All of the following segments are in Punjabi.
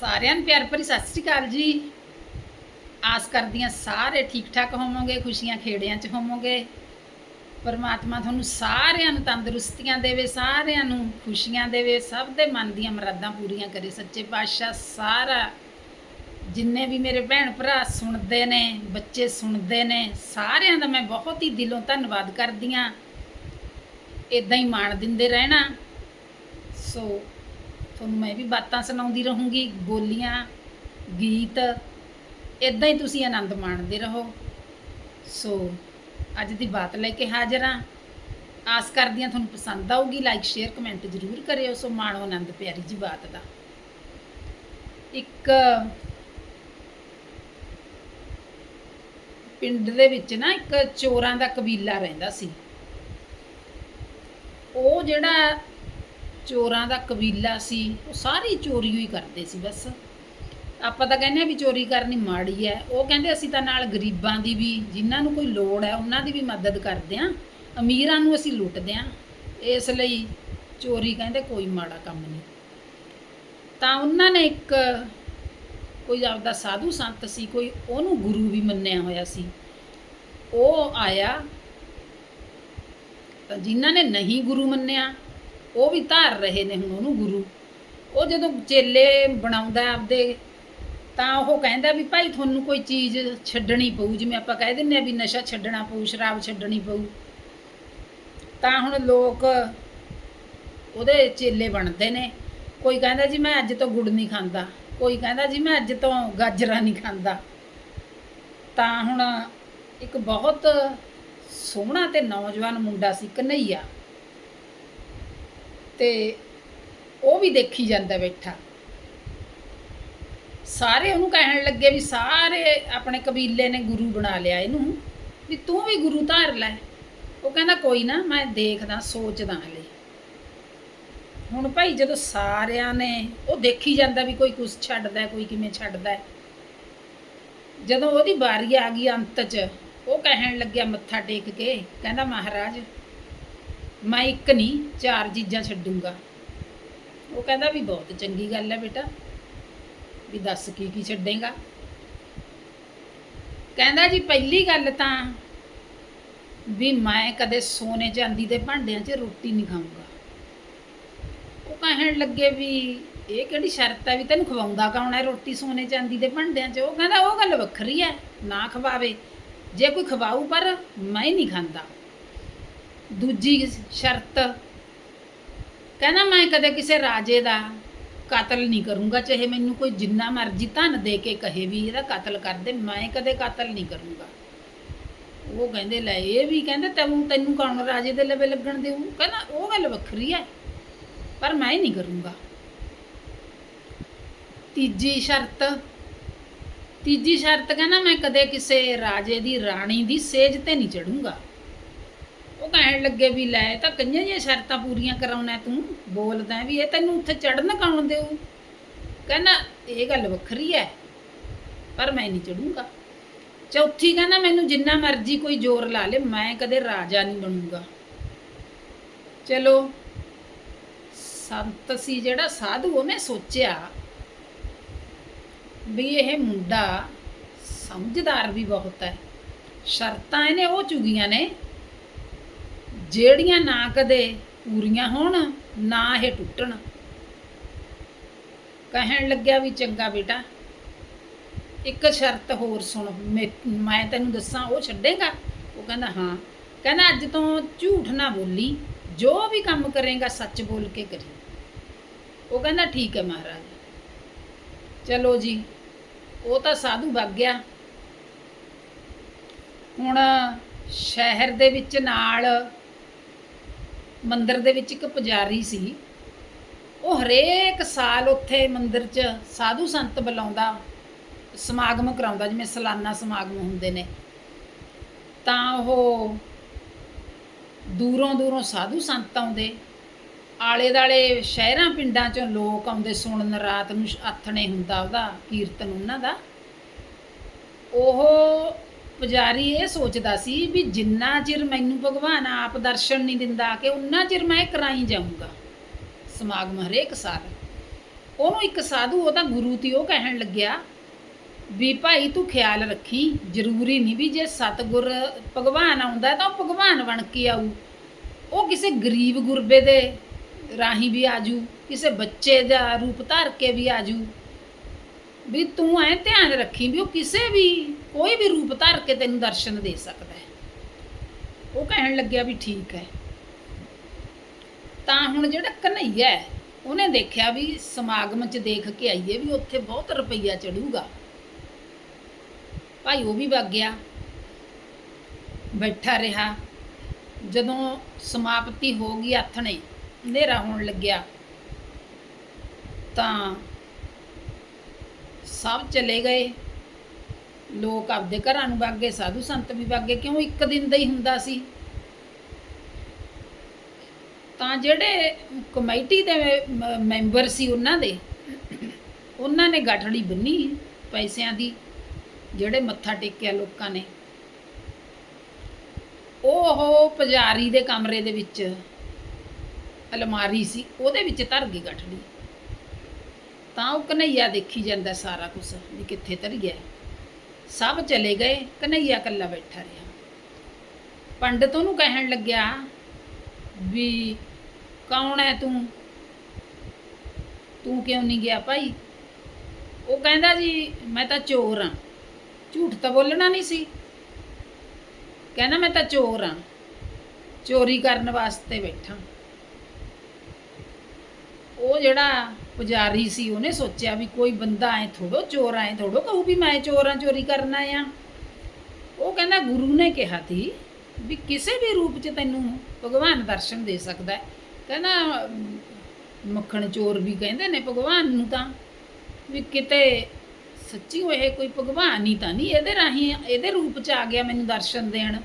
ਸਾਰਿਆਂ ਨੂੰ ਪਿਆਰ ਭਰੀ ਸਤਿ ਸ੍ਰੀ ਅਕਾਲ ਜੀ। ਆਸ ਕਰਦੀ ਹਾਂ ਸਾਰੇ ਠੀਕ ਠਾਕ ਹੋਵੋਗੇ, ਖੁਸ਼ੀਆਂ ਖੇੜਿਆਂ 'ਚ ਹੋਵੋਗੇ। ਪਰਮਾਤਮਾ ਤੁਹਾਨੂੰ ਸਾਰਿਆਂ ਨੂੰ ਤੰਦਰੁਸਤੀਆਂ ਦੇਵੇ, ਸਾਰਿਆਂ ਨੂੰ ਖੁਸ਼ੀਆਂ ਦੇਵੇ, ਸਭ ਦੇ ਮਨ ਦੀਆਂ ਮਰਾਦਾਂ ਪੂਰੀਆਂ ਕਰੇ। ਸੱਚੇ ਪਾਤਸ਼ਾਹ ਸਾਰਾ ਜਿੰਨੇ ਵੀ ਮੇਰੇ ਭੈਣ ਭਰਾ ਸੁਣਦੇ ਨੇ, ਬੱਚੇ ਸੁਣਦੇ ਨੇ, ਸਾਰਿਆਂ ਦਾ ਮੈਂ ਬਹੁਤ ਹੀ ਦਿਲੋਂ ਧੰਨਵਾਦ ਕਰਦੀ ਹਾਂ। ਇਦਾਂ ਹੀ ਮਾਣ ਦਿੰਦੇ ਰਹਿਣਾ। ਸੋ ਤੁਹਾਨੂੰ ਮੈਂ ਵੀ ਬਾਤਾਂ ਸੁਣਾਉਂਦੀ ਰਹੂੰਗੀ, ਬੋਲੀਆਂ, ਗੀਤ ਇਦਾਂ ਹੀ ਤੁਸੀਂ ਆਨੰਦ ਮਾਣਦੇ ਰਹੋ। ਸੋ, ਅੱਜ ਦੀ ਬਾਤ ਲੈ ਕੇ ਹਾਜ਼ਰ ਹਾਂ। ਆਸ ਕਰਦੀ ਹਾਂ ਤੁਹਾਨੂੰ ਪਸੰਦ ਆਊਗੀ ਲਾਈਕ ਸ਼ੇਅਰ ਕਮੈਂਟ ਜ਼ਰੂਰ ਕਰਿਓ। ਸੋ, ਮਾਣੋ ਆਨੰਦ, ਪਿਆਰੀ ਜੀ ਬਾਤ ਦਾ। ਇੱਕ ਪਿੰਡ ਦੇ ਵਿੱਚ ਨਾ ਇੱਕ ਚੋਰਾਂ ਦਾ ਕਬੀਲਾ ਰਹਿੰਦਾ ਸੀ। ਉਹ ਜਿਹੜਾ ਚੋਰਾਂ ਦਾ ਕਬੀਲਾ ਸੀ, ਉਹ ਸਾਰੀ ਚੋਰੀ ਹੀ ਕਰਦੇ ਸੀ ਬਸ। ਆਪਾਂ ਤਾਂ ਕਹਿੰਦੇ ਆ ਵੀ ਚੋਰੀ ਕਰਨੀ ਮਾੜੀ ਹੈ ਉਹ ਕਹਿੰਦੇ ਅਸੀਂ ਤਾਂ ਨਾਲ ਗਰੀਬਾਂ ਦੀ ਵੀ, ਜਿਨ੍ਹਾਂ ਨੂੰ ਕੋਈ ਲੋੜ ਹੈ ਉਹਨਾਂ ਦੀ ਵੀ ਮਦਦ ਕਰਦੇ ਆ। ਅਮੀਰਾਂ ਨੂੰ ਅਸੀਂ ਲੁੱਟਦੇ ਆ। ਇਸ ਲਈ ਚੋਰੀ ਕਹਿੰਦੇ ਕੋਈ ਮਾੜਾ ਕੰਮ ਨਹੀਂ। ਤਾਂ ਉਹਨਾਂ ਨੇ ਇੱਕ ਕੋਈ ਆਪਦਾ ਸਾਧੂ ਸੰਤ ਸੀ, ਕੋਈ ਉਹਨੂੰ ਗੁਰੂ ਵੀ ਮੰਨਿਆ ਹੋਇਆ ਸੀ। ਉਹ ਆਇਆ ਜਿਨ੍ਹਾਂ ਨੇ ਨਹੀਂ ਗੁਰੂ ਮੰਨਿਆ ਉਹ ਵੀ ਧਾਰ ਰਹੇ ਨੇ ਹੁਣ ਉਹਨੂੰ ਗੁਰੂ। ਉਹ ਜਦੋਂ ਚੇਲੇ ਬਣਾਉਂਦਾ ਆਪਦੇ, ਤਾਂ ਉਹ ਕਹਿੰਦਾ ਵੀ ਭਾਈ ਤੁਹਾਨੂੰ ਕੋਈ ਚੀਜ਼ ਛੱਡਣੀ ਪਊ, ਜਿਵੇਂ ਆਪਾਂ ਕਹਿ ਦਿੰਨੇ ਆ ਵੀ ਨਸ਼ਾ ਛੱਡਣਾ ਪਊ, ਸ਼ਰਾਬ ਛੱਡਣੀ ਪਊ। ਤਾਂ ਹੁਣ ਲੋਕ ਉਹਦੇ ਚੇਲੇ ਬਣਦੇ ਨੇ। ਕੋਈ ਕਹਿੰਦਾ ਜੀ ਮੈਂ ਅੱਜ ਤੋਂ ਗੁੜ ਨਹੀਂ ਖਾਂਦਾ, ਕੋਈ ਕਹਿੰਦਾ ਜੀ ਮੈਂ ਅੱਜ ਤੋਂ ਗਾਜਰਾਂ ਨਹੀਂ ਖਾਂਦਾ। ਤਾਂ ਹੁਣ ਇੱਕ ਬਹੁਤ ਸੋਹਣਾ ਤੇ ਨੌਜਵਾਨ ਮੁੰਡਾ ਸੀ, ਕਨਈਆ। ਤੇ ਉਹ ਵੀ ਦੇਖੀ ਜਾਂਦਾ ਬੈਠਾ। ਸਾਰੇ ਉਹਨੂੰ ਕਹਿਣ ਲੱਗੇ ਵੀ ਸਾਰੇ ਆਪਣੇ ਕਬੀਲੇ ਨੇ ਗੁਰੂ ਬਣਾ ਲਿਆ ਇਹਨੂੰ, ਵੀ ਤੂੰ ਵੀ ਗੁਰੂ ਧਾਰ ਲੈ। ਉਹ ਕਹਿੰਦਾ, ਕੋਈ ਨਾ, ਮੈਂ ਦੇਖਦਾ, ਸੋਚਦਾ ਹਲੇ ਹੁਣ ਭਾਈ ਜਦੋਂ ਸਾਰਿਆਂ ਨੇ ਉਹ ਦੇਖੀ ਜਾਂਦਾ ਵੀ ਕੋਈ ਕੁਛ ਛੱਡਦਾ, ਕੋਈ ਕਿਵੇਂ ਛੱਡਦਾ। ਜਦੋਂ ਉਹਦੀ ਵਾਰੀ ਆ ਗਈ ਅੰਤ 'ਚ, ਉਹ ਕਹਿਣ ਲੱਗਿਆ ਮੱਥਾ ਟੇਕ ਕੇ, ਕਹਿੰਦਾ, ਮਹਾਰਾਜ ਮੈਂ ਇੱਕ ਨਹੀਂ, ਚਾਰ ਚੀਜ਼ਾਂ ਛੱਡੂੰਗਾ। ਉਹ ਕਹਿੰਦਾ ਵੀ ਬਹੁਤ ਚੰਗੀ ਗੱਲ ਹੈ ਬੇਟਾ, ਵੀ ਦੱਸ ਕੀ ਕੀ ਛੱਡੇਗਾ। ਕਹਿੰਦਾ ਜੀ ਪਹਿਲੀ ਗੱਲ ਤਾਂ ਵੀ ਮੈਂ ਕਦੇ ਸੋਨੇ ਚਾਂਦੀ ਦੇ ਭਾਂਡਿਆਂ 'ਚ ਰੋਟੀ ਨਹੀਂ ਖਾਊਂਗਾ। ਉਹ ਕਹਿਣ ਲੱਗੇ ਵੀ ਇਹ ਕਿਹੜੀ ਸ਼ਰਤ ਹੈ ਵੀ ਤੈਨੂੰ ਖਵਾਉਂਦਾ ਕੌਣ ਹੈ ਰੋਟੀ ਸੋਨੇ ਚਾਂਦੀ ਦੇ ਭਾਂਡਿਆਂ 'ਚ? ਉਹ ਕਹਿੰਦਾ ਉਹ ਗੱਲ ਵੱਖਰੀ ਹੈ, ਨਾ ਖਵਾਵੇ। ਜੇ ਕੋਈ ਖਵਾਊ ਪਰ ਮੈਂ ਹੀ ਨਹੀਂ ਖਾਂਦਾ। ਦੂਜੀ ਸ਼ਰਤ, ਕਹਿੰਦਾ ਮੈਂ ਕਦੇ ਕਿਸੇ ਰਾਜੇ ਦਾ ਕਤਲ ਨਹੀਂ ਕਰੂੰਗਾ, ਚਾਹੇ ਮੈਨੂੰ ਕੋਈ ਜਿੰਨਾ ਮਰਜ਼ੀ ਧਨ ਦੇ ਕੇ ਕਹੇ ਵੀ ਇਹਦਾ ਕਤਲ ਕਰ ਦੇ, ਮੈਂ ਕਦੇ ਕਤਲ ਨਹੀਂ ਕਰੂੰਗਾ। ਉਹ ਕਹਿੰਦੇ, ਲੈ ਇਹ ਵੀ ਕਹਿੰਦੇ, ਤੈਨੂੰ ਤੈਨੂੰ ਕੌਣ ਰਾਜੇ ਦੇ ਲਵੇ ਲੱਗਣ ਦੇਊ? ਕਹਿੰਦਾ, ਉਹ ਗੱਲ ਵੱਖਰੀ ਹੈ ਪਰ ਮੈਂ ਨਹੀਂ ਕਰੂੰਗਾ। ਤੀਜੀ ਸ਼ਰਤ ਤੀਜੀ ਸ਼ਰਤ ਕਹਿੰਦਾ, ਮੈਂ ਕਦੇ ਕਿਸੇ ਰਾਜੇ ਦੀ ਰਾਣੀ ਦੀ ਸੇਜ ਤੇ ਨਹੀਂ ਚੜੂੰਗਾ। ਉਹ ਕਹਿਣ ਲੱਗੇ ਵੀ ਲੈ, ਇਹ ਤਾਂ ਕਈਆਂ ਜਿਹੀਆਂ ਸ਼ਰਤਾਂ ਪੂਰੀਆਂ ਕਰਾਉਣਾ ਤੂੰ। ਬੋਲਦਾ ਵੀ ਇਹ ਤੈਨੂੰ ਉੱਥੇ ਚੜਨ ਕੌਣ ਦੇਊ? ਕਹਿੰਦਾ, ਇਹ ਗੱਲ ਵੱਖਰੀ ਹੈ ਪਰ ਮੈਂ ਨਹੀਂ ਚੜੂੰਗਾ। ਚੌਥੀ ਕਹਿੰਦਾ, ਮੈਨੂੰ ਜਿੰਨਾ ਮਰਜ਼ੀ ਕੋਈ ਜ਼ੋਰ ਲਾ ਲੇ, ਮੈਂ ਕਦੇ ਰਾਜਾ ਨਹੀਂ ਬਣੂੰਗਾ। ਚਲੋ, ਸੰਤ ਸੀ ਜਿਹੜਾ, ਸਾਧੂ ਉਹਨੇ ਸੋਚਿਆ ਵੀ ਇਹ ਮੁੰਡਾ ਸਮਝਦਾਰ ਵੀ ਬਹੁਤ ਹੈ ਸ਼ਰਤਾਂ ਇਹਨੇ ਉਹ ਚੁਗੀਆਂ ਨੇ ਜਿਹੜੀਆਂ ਨਾ ਕਦੇ ਪੂਰੀਆਂ ਹੋਣ, ਨਾ ਇਹ ਟੁੱਟਣ। ਕਹਿਣ ਲੱਗਿਆ ਵੀ ਚੰਗਾ ਬੇਟਾ, ਇੱਕ ਸ਼ਰਤ ਹੋਰ ਸੁਣ। ਮੇ- ਮੈਂ ਤੈਨੂੰ ਦੱਸਾਂ, ਉਹ ਛੱਡੇਗਾ? ਉਹ ਕਹਿੰਦਾ, ਹਾਂ। ਕਹਿੰਦਾ, ਅੱਜ ਤੋਂ ਝੂਠ ਨਾ ਬੋਲੀ, ਜੋ ਵੀ ਕੰਮ ਕਰੇਗਾ, ਸੱਚ ਬੋਲ ਕੇ ਕਰੀ। ਉਹ ਕਹਿੰਦਾ, ਠੀਕ ਹੈ ਮਹਾਰਾਜ। ਚਲੋ ਜੀ, ਉਹ ਤਾਂ ਸਾਧੂ ਵਗ ਗਿਆ। ਹੁਣ ਸ਼ਹਿਰ ਦੇ ਵਿੱਚ ਨਾਲ ਮੰਦਿਰ ਦੇ ਵਿੱਚ ਇੱਕ ਪੁਜਾਰੀ ਸੀ। ਉਹ ਹਰੇਕ ਸਾਲ ਉੱਥੇ ਮੰਦਿਰ 'ਚ ਸਾਧੂ ਸੰਤ ਬੁਲਾਉਂਦਾ, ਸਮਾਗਮ ਕਰਾਉਂਦਾ, ਜਿਵੇਂ ਸਾਲਾਨਾ ਸਮਾਗਮ ਹੁੰਦੇ ਨੇ। ਤਾਂ ਉਹ ਦੂਰੋਂ ਦੂਰੋਂ ਸਾਧੂ ਸੰਤ ਆਉਂਦੇ। ਆਲੇ ਦਾਲੇ ਸ਼ਹਿਰਾਂ, ਪਿੰਡਾਂ ਚੋਂ ਲੋਕ ਆਉਂਦੇ ਸੁਣਨ, ਰਾਤ ਨੂੰ ਆਥਣੇ ਹੁੰਦਾ ਉਹਦਾ, ਕੀਰਤਨ ਉਹਨਾਂ ਦਾ। ਉਹ ਪੁਜਾਰੀ ਇਹ ਸੋਚਦਾ ਸੀ ਵੀ ਜਿੰਨਾ ਚਿਰ ਮੈਨੂੰ ਭਗਵਾਨ ਆਪ ਦਰਸ਼ਨ ਨਹੀਂ ਦਿੰਦਾ ਕਿ ਉਨਾ ਚਿਰ ਮੈਂ ਕਰਾਈ ਜਾਊਂਗਾ। ਸਮਾਗਮ ਹਰੇਕ ਸਾਲ। ਉਹਨੂੰ ਇੱਕ ਸਾਧੂ, ਉਹਦਾ ਗੁਰੂ ਤੀ ਉਹ ਕਹਿਣ ਲੱਗਿਆ ਵੀ ਭਾਈ ਤੂੰ ਖਿਆਲ ਰੱਖੀ, ਜ਼ਰੂਰੀ ਨਹੀਂ ਵੀ ਜੇ ਸਤਗੁਰ ਭਗਵਾਨ ਆਉਂਦਾ ਤਾਂ ਉਹ ਭਗਵਾਨ ਬਣ ਕੇ ਆਊ। ਉਹ ਕਿਸੇ ਗਰੀਬ ਗੁਰਬੇ ਦੇ ਰਾਹੀਂ ਵੀ ਆਜੂ, ਕਿਸੇ ਬੱਚੇ ਦਾ ਰੂਪ ਧਾਰ ਕੇ ਵੀ ਆਜੂ। ਵੀ ਤੂੰ ਐ ਧਿਆਨ ਰੱਖੀ ਵੀ ਉਹ ਕਿਸੇ ਵੀ ਕੋਈ ਵੀ ਰੂਪ ਧਾਰ ਕੇ ਤੈਨੂੰ ਦਰਸ਼ਨ ਦੇ ਸਕਦਾ ਹੈ। ਉਹ ਕਹਿਣ ਲੱਗਿਆ ਵੀ ਠੀਕ ਹੈ। ਤਾਂ ਹੁਣ ਜਿਹੜਾ ਕਨਈਆ ਹੈ, ਉਹਨੇ ਦੇਖਿਆ ਵੀ ਸਮਾਗਮ 'ਚ ਦੇਖ ਕੇ ਆਈਏ ਵੀ ਉੱਥੇ ਬਹੁਤ ਰੁਪਈਆ ਚੜੂਗਾ। ਭਾਈ ਉਹ ਵੀ ਵਗ ਗਿਆ ਬੈਠਾ ਰਿਹਾ। ਜਦੋਂ ਸਮਾਪਤੀ ਹੋ ਗਈ ਆਥਣੇ, ਹਨੇਰਾ ਹੋਣ ਲੱਗਿਆ। ਤਾਂ ਸਭ ਚਲੇ ਗਏ। ਲੋਕ ਆਪਦੇ ਘਰਾਂ ਨੂੰ ਵਗ ਗਏ ਸਾਧੂ ਸੰਤ ਵੀ ਵਗ ਗਏ ਕਿਉਂ ਇੱਕ ਦਿਨ ਦਾ ਹੀ ਹੁੰਦਾ ਸੀ? ਤਾਂ ਜਿਹੜੇ ਕਮੇਟੀ ਦੇ ਮੈਂਬਰ ਸੀ ਉਹਨਾਂ ਦੇ, ਉਹਨਾਂ ਨੇ ਗਾਠੜੀ ਬੰਨੀ ਪੈਸਿਆਂ ਦੀ, ਜਿਹੜੇ ਮੱਥਾ ਟੇਕਿਆ ਲੋਕਾਂ ਨੇ। ਉਹ ਪੁਜਾਰੀ ਦੇ ਕਮਰੇ ਦੇ ਵਿੱਚ ਅਲਮਾਰੀ ਸੀ, ਉਹਦੇ ਵਿੱਚ ਧਰ ਗਈ ਗਠੜੀ। ਤਾਂ ਉਹ ਕਨਈਆ ਦੇਖੀ ਜਾਂਦਾ ਸਾਰਾ ਕੁਝ ਵੀ ਕਿੱਥੇ ਧਰ ਗਿਆ। ਸਭ ਚਲੇ ਗਏ, ਕਨਈਆ ਕੱਲਾ ਬੈਠਾ ਰਿਹਾ। ਪੰਡਤ ਉਹਨੂੰ ਕਹਿਣ ਲੱਗਿਆ, ਵੀ ਕੌਣ ਹੈ ਤੂੰ? ਤੂੰ ਕਿਉਂ ਨਹੀਂ ਗਿਆ ਭਾਈ? ਉਹ ਕਹਿੰਦਾ ਜੀ, ਮੈਂ ਤਾਂ ਚੋਰ ਹਾਂ ਝੂਠ ਤਾਂ ਬੋਲਣਾ ਨਹੀਂ ਸੀ। ਕਹਿੰਦਾ ਮੈਂ ਤਾਂ ਚੋਰ ਹਾਂ ਚੋਰੀ ਕਰਨ ਵਾਸਤੇ ਬੈਠਾ। ਉਹ ਜਿਹੜਾ ਪੁਜਾਰੀ ਸੀ, ਉਹਨੇ ਸੋਚਿਆ ਵੀ ਕੋਈ ਬੰਦਾ ਐ ਥੋੜੋ ਚੋਰ ਐ ਥੋੜੋ ਕਹੂ ਵੀ ਮੈਂ ਚੋਰਾਂ ਚੋਰੀ ਕਰਨਾ ਆ ਉਹ ਕਹਿੰਦਾ ਗੁਰੂ ਨੇ ਕਿਹਾ ਸੀ ਵੀ ਕਿਸੇ ਵੀ ਰੂਪ 'ਚ ਤੈਨੂੰ ਭਗਵਾਨ ਦਰਸ਼ਨ ਦੇ ਸਕਦਾ ਹੈ। ਕਹਿੰਦਾ ਮੱਖਣ ਚੋਰ ਵੀ ਕਹਿੰਦੇ ਨੇ ਭਗਵਾਨ ਨੂੰ ਤਾਂ। ਵੀ ਕਿਤੇ ਸੱਚੀ ਹੋਏ ਕੋਈ ਭਗਵਾਨ ਹੀ ਤਾਂ ਨਹੀਂ, ਇਹਦੇ ਰਾਹੀਂ, ਇਹਦੇ ਰੂਪ 'ਚ ਆ ਗਿਆ ਮੈਨੂੰ ਦਰਸ਼ਨ ਦੇਣ।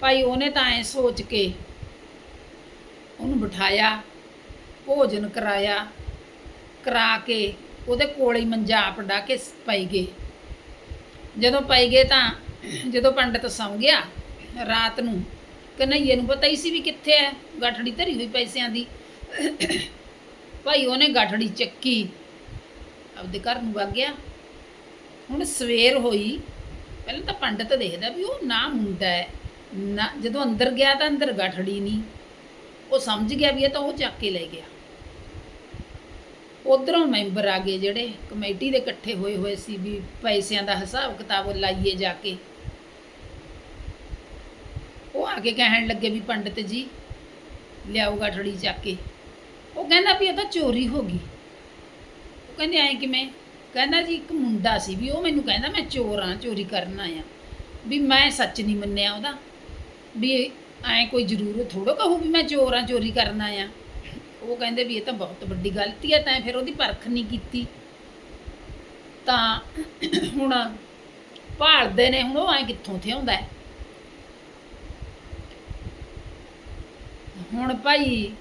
ਭਾਈ ਉਹਨੇ ਤਾਂ ਐ ਸੋਚ ਕੇ ਉਹਨੂੰ ਬਿਠਾਇਆ। ਭੋਜਨ ਕਰਾਇਆ, ਕਰਾ ਕੇ ਉਹਦੇ ਕੋਲੇ ਹੀ ਮੰਜਾ ਆਪ ਡਾ ਕੇ ਸ- ਪਈ ਗਏ। ਜਦੋਂ ਪਈ ਗਏ ਤਾਂ ਜਦੋਂ ਪੰਡਤ ਸੌਂ ਗਿਆ ਰਾਤ ਨੂੰ ਕਨਈਏ ਨੂੰ ਪਤਾ ਹੀ ਸੀ ਵੀ ਕਿੱਥੇ ਹੈ, ਗਾਠੜੀ ਧਰੀ ਹੋਈ ਪੈਸਿਆਂ ਦੀ। ਭਾਈ ਉਹਨੇ ਗਾਠੜੀ ਚੱਕੀ, ਆਪਦੇ ਘਰ ਨੂੰ ਵਗ ਗਿਆ। ਹੁਣ ਸਵੇਰ ਹੋਈ, ਪਹਿਲਾਂ ਤਾਂ ਪੰਡਤ ਦੇਖਦਾ ਵੀ ਉਹ ਨਾ ਮੁੰਡਾ ਹੈ, ਨਾ ਜਦੋਂ ਅੰਦਰ ਗਿਆ ਤਾਂ ਅੰਦਰ ਗਾਠੜੀ ਨਹੀਂ। ਉਹ ਸਮਝ ਗਿਆ ਵੀ ਇਹ ਤਾਂ ਉਹ ਚੱਕ ਕੇ ਲੈ ਗਿਆ। ਉਧਰੋਂ ਮੈਂਬਰ ਆ ਗਏ ਜਿਹੜੇ, ਕਮੇਟੀ ਦੇ ਇਕੱਠੇ ਹੋਏ ਹੋਏ ਸੀ ਵੀ ਪੈਸਿਆਂ ਦਾ ਹਿਸਾਬ ਕਿਤਾਬ ਲਾਈਏ ਜਾ ਕੇ। ਉਹ ਆ ਕੇ ਕਹਿਣ ਲੱਗੇ ਵੀ ਪੰਡਤ ਜੀ, ਲਿਆਓ ਗਾਠੜੀ ਚੱਕ ਕੇ। ਉਹ ਕਹਿੰਦਾ ਵੀ ਇਹ ਤਾਂ ਚੋਰੀ ਹੋ ਗਈ। ਉਹ ਕਹਿੰਦੇ ਐ ਕਿਵੇਂ? ਕਹਿੰਦਾ ਜੀ ਇੱਕ ਮੁੰਡਾ ਸੀ ਵੀ ਉਹ ਮੈਨੂੰ ਕਹਿੰਦਾ ਮੈਂ ਚੋਰ ਆ, ਚੋਰੀ ਕਰਨ ਆਇਆ। ਵੀ ਮੈਂ ਸੱਚ ਨਹੀਂ ਮੰਨਿਆ ਉਹਦਾ। ਵੀ ਐ ਕੋਈ ਜ਼ਰੂਰ ਥੋੜੋ ਕਹੂ ਵੀ ਮੈਂ ਚੋਰ ਆ, ਚੋਰੀ ਕਰਨ ਆਇਆ। ਉਹ ਕਹਿੰਦੇ ਵੀ ਇਹ ਤਾਂ ਬਹੁਤ ਵੱਡੀ ਗਲਤੀ ਹੈ, ਤਾਂ ਫਿਰ ਉਹਦੀ ਪਰਖ ਨਹੀਂ ਕੀਤੀ। ਤਾਂ ਹੁਣ ਭਾਲਦੇ ਨੇ, ਹੁਣ ਉਹ ਐ ਕਿੱਥੋਂ ਥਿਆਉਂਦਾ ਹੁਣ ਭਾਈ